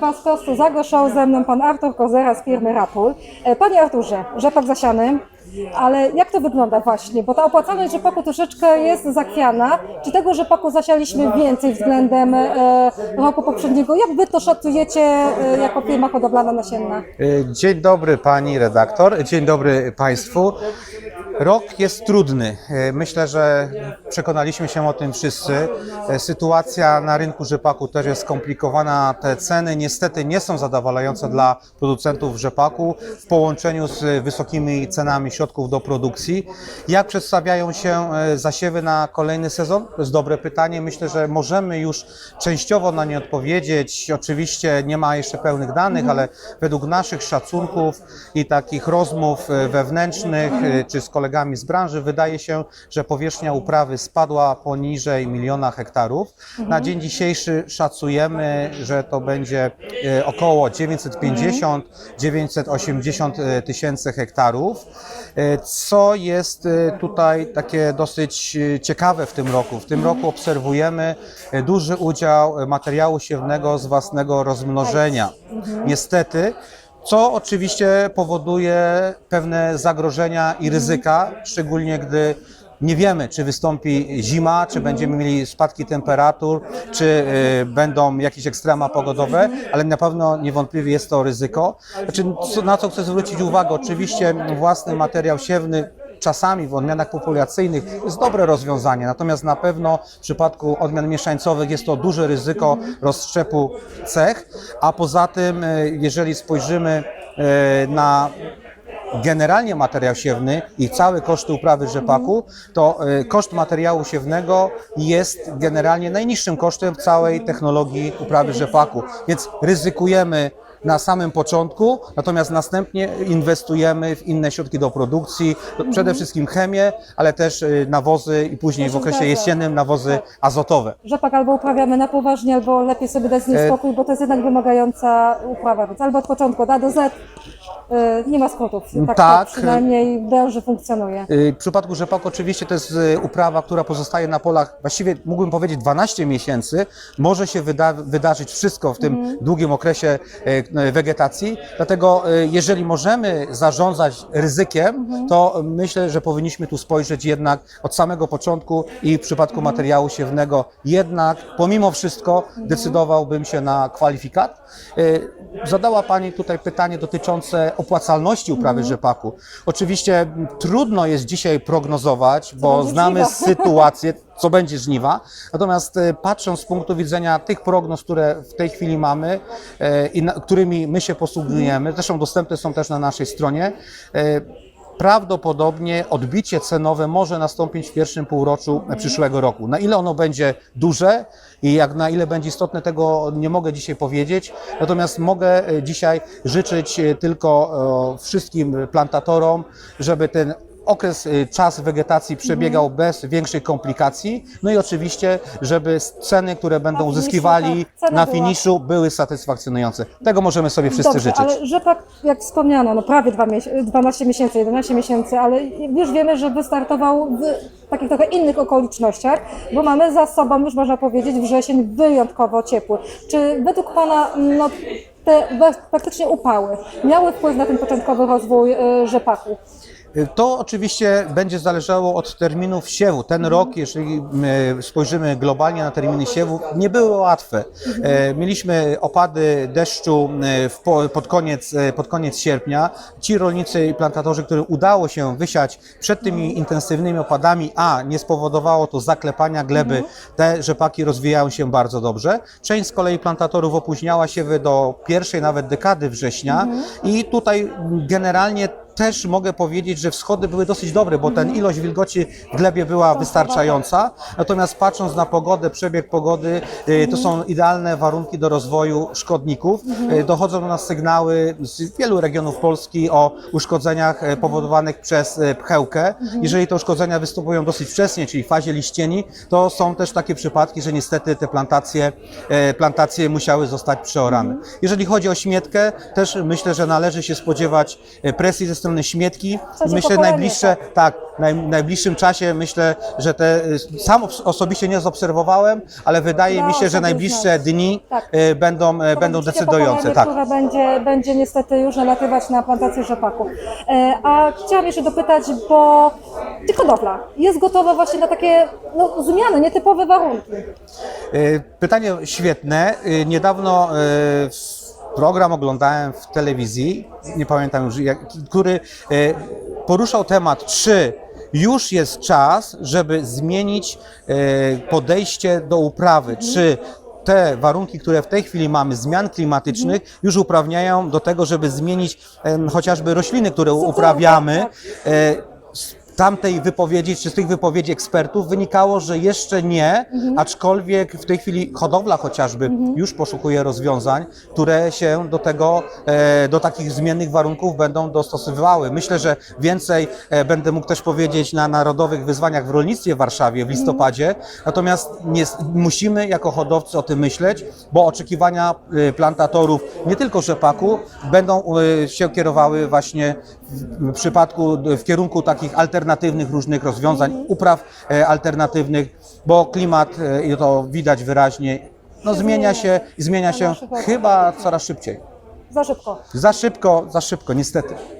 Was prosto za groszą ze mną pan Artur Kozera z firmy Rapul. E, Panie Arturze, rzepak zasiany, ale jak to wygląda właśnie? Bo ta opłacalność rzepaku troszeczkę jest zachwiana. Czy tego rzepaku zasialiśmy więcej względem e, roku poprzedniego? Jak Wy to szacujecie e, jako firma hodowlana nasienna? Dzień dobry pani redaktor, dzień dobry państwu. Rok jest trudny. Y, Myślę, że przekonaliśmy się o tym wszyscy. Y, Sytuacja na rynku rzepaku też jest skomplikowana. Te ceny niestety nie są zadowalające dla producentów rzepaku w połączeniu z wysokimi cenami środków do produkcji. Jak przedstawiają się y, zasiewy na kolejny sezon? To jest dobre pytanie. Myślę, że możemy już częściowo na nie odpowiedzieć. Oczywiście nie ma jeszcze pełnych danych, ale według naszych szacunków i takich rozmów e, wewnętrznych e, czy z kolegami z branży wydaje się, że powierzchnia uprawy spadła poniżej miliona hektarów. Na dzień dzisiejszy szacujemy, że to będzie e, około 950-980 e, tysięcy hektarów, e, co jest tutaj takie dosyć ciekawe w tym roku. W tym roku obserwujemy duży udział materiału siewnego z własnego rozmnożenia. Niestety, co oczywiście powoduje pewne zagrożenia i ryzyka, szczególnie gdy nie wiemy, czy wystąpi zima, czy będziemy mieli spadki temperatur, czy y, będą jakieś ekstrema pogodowe, ale na pewno niewątpliwie jest to ryzyko. Znaczy, na co chcę zwrócić uwagę, oczywiście własny materiał siewny czasami w odmianach populacyjnych jest dobre rozwiązanie, natomiast na pewno w przypadku odmian mieszańcowych jest to duże ryzyko rozszczepu cech, a poza tym, e, jeżeli spojrzymy e, na generalnie materiał siewny i całe koszty uprawy rzepaku, to e, koszt materiału siewnego jest generalnie najniższym kosztem całej technologii uprawy rzepaku, więc ryzykujemy na samym początku, natomiast następnie inwestujemy w inne środki do produkcji, przede wszystkim chemię, ale też y, nawozy i później w okresie jesiennym nawozy azotowe. Rzepak albo uprawiamy na poważnie, albo lepiej sobie dać z nim E, spokój, bo to jest jednak wymagająca uprawa, więc albo od początku od A do Z nie ma skrótów. Tak, Tak. przynajmniej branży funkcjonuje. Y, W przypadku rzepaku oczywiście to jest y, uprawa, która pozostaje na polach właściwie mógłbym powiedzieć 12 miesięcy. Może się wyda wydarzyć wszystko w tym długim okresie y, wegetacji. Dlatego y, jeżeli możemy zarządzać ryzykiem, to myślę, że powinniśmy tu spojrzeć jednak od samego początku i w przypadku materiału siewnego jednak pomimo wszystko decydowałbym się na kwalifikat. Zadała Pani tutaj pytanie dotyczące opłacalności uprawy rzepaku. Oczywiście trudno jest dzisiaj prognozować, bo znamy sytuację, co będzie żniwa. Natomiast e, patrząc z punktu widzenia tych prognoz, które w tej chwili mamy e, i którymi my się posługujemy, zresztą dostępne są też na naszej stronie, e, prawdopodobnie odbicie cenowe może nastąpić w pierwszym półroczu przyszłego roku. Na ile ono będzie duże i jak na ile będzie istotne, tego nie mogę dzisiaj powiedzieć. Natomiast mogę e, dzisiaj życzyć e, tylko e, wszystkim plantatorom, żeby ten okres, y, czas wegetacji przebiegał Mhm. bez większych komplikacji. No i oczywiście, żeby ceny, które będą finiszu, uzyskiwali tak, na była- finiszu, były satysfakcjonujące. Tego możemy sobie wszyscy Dobrze, życzyć. ale rzepak, jak wspomniano, no prawie dwa miesię- 12 miesięcy, 11 miesięcy, ale już wiemy, że wystartował w takich trochę innych okolicznościach, bo mamy za sobą, już można powiedzieć, wrzesień wyjątkowo ciepły. Czy według Pana no, te praktycznie upały miały wpływ na ten początkowy rozwój y, rzepaku? To oczywiście będzie zależało od terminów siewu. Ten rok, jeżeli my spojrzymy globalnie na terminy siewu, nie były łatwe. E, Mieliśmy opady deszczu e, pod, koniec, e, pod koniec sierpnia. Ci rolnicy i plantatorzy, którym udało się wysiać przed tymi intensywnymi opadami, a nie spowodowało to zaklepania gleby, te rzepaki rozwijają się bardzo dobrze. Część z kolei plantatorów opóźniała siewy do pierwszej nawet dekady września i tutaj generalnie też mogę powiedzieć, że wschody były dosyć dobre, bo ten ilość wilgoci w glebie była wystarczająca. Natomiast patrząc na pogodę, przebieg pogody, y, to są idealne warunki do rozwoju szkodników. Y, Dochodzą do nas sygnały z wielu regionów Polski o uszkodzeniach e, powodowanych przez pchełkę. Jeżeli te uszkodzenia występują dosyć wcześnie, czyli w fazie liścieni, to są też takie przypadki, że niestety te plantacje, plantacje musiały zostać przeorane. Jeżeli chodzi o śmietkę, też myślę, że należy się spodziewać presji ze strony strony śmietki. Myślę, najbliższe, tak, naj, najbliższym czasie myślę, że te, y, sam osobiście nie zaobserwowałem, ale wydaje No, mi się, że najbliższe dni Tak. y, będą, y, To będą decydujące. Tak. które będzie, będzie niestety już nalatywać na plantację rzepaku. E, a chciałam jeszcze dopytać, bo ty hodowla jest gotowa właśnie na takie no, zmiany, nietypowe warunki. Pytanie świetne. Niedawno w- program oglądałem w telewizji, nie pamiętam już, jak, który y, poruszał temat, czy już jest czas, żeby zmienić y, podejście do uprawy, czy te warunki, które w tej chwili mamy, zmian klimatycznych, już uprawniają do tego, żeby zmienić chociażby rośliny, które uprawiamy. Z tamtej wypowiedzi, czy z tych wypowiedzi ekspertów wynikało, że jeszcze nie, aczkolwiek w tej chwili hodowla chociażby już poszukuje rozwiązań, które się do tego, e, do takich zmiennych warunków będą dostosowywały. Myślę, że więcej e, będę mógł też powiedzieć na Narodowych Wyzwaniach w Rolnictwie w Warszawie w listopadzie, natomiast nie, musimy jako hodowcy o tym myśleć, bo oczekiwania e, plantatorów, nie tylko rzepaku, będą się kierowały właśnie w przypadku, w kierunku takich alternatywnych różnych rozwiązań, upraw e, alternatywnych, bo klimat, e, i to widać wyraźnie, no zmienia się i zmienia się chyba coraz szybciej. Za szybko. Za szybko, za szybko, niestety.